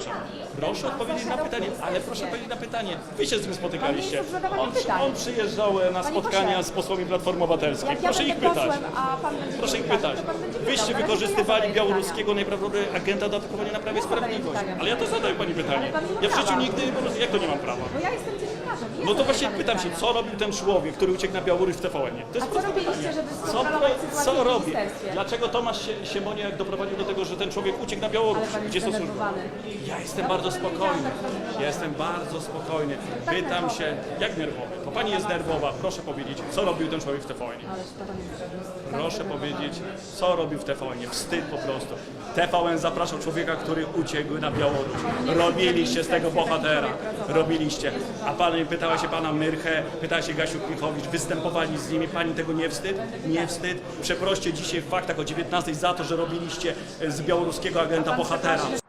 przepraszam. Proszę odpowiedzieć na pytanie, ale proszę odpowiedzieć na pytanie. Wy się z nim spotykaliście. On, on przyjeżdżał e, na spotkania z posłami Platformy Obywatelskiej. Proszę ich pytać. Proszę ich pytać. Wyście wykorzystywali białoruskiego najprawdopodobniej agenta do atakowania na Prawie i Sprawiedliwość. Ale ja to zadaję pani pytanie. Ja w życiu nigdy, jak to nie mam prawa? Bo ja jestem dziennikarzem. No to właśnie pytam się, co robił ten człowiek, który uciekł na Białoruś w TVN-ie? To jest A co robiliście, pytanie. żeby Co, co robi? Dlaczego Tomasz Sie- Siemoniak doprowadził do tego, że ten człowiek uciekł na Białoruś? Gdzie są służby? Ja jestem bardzo spokojny. Ja jestem bardzo spokojny. Pytam się, jak nerwowy? To pani jest nerwowa, proszę powiedzieć, co robił ten człowiek w jest Proszę powiedzieć, co robił w TVN-ie? Wstyd po prostu. TVN zapraszał człowieka, który uciekł na Białoruś. Robiliście z tego bohatera. Robiliście. A pani pytała się pana Myrchę, pytała się Gasiu Klichowicz, występowali z nimi. Pani tego nie wstyd? Nie wstyd. Przeproście dzisiaj w faktach o 19 za to, że robiliście z białoruskiego agenta bohatera.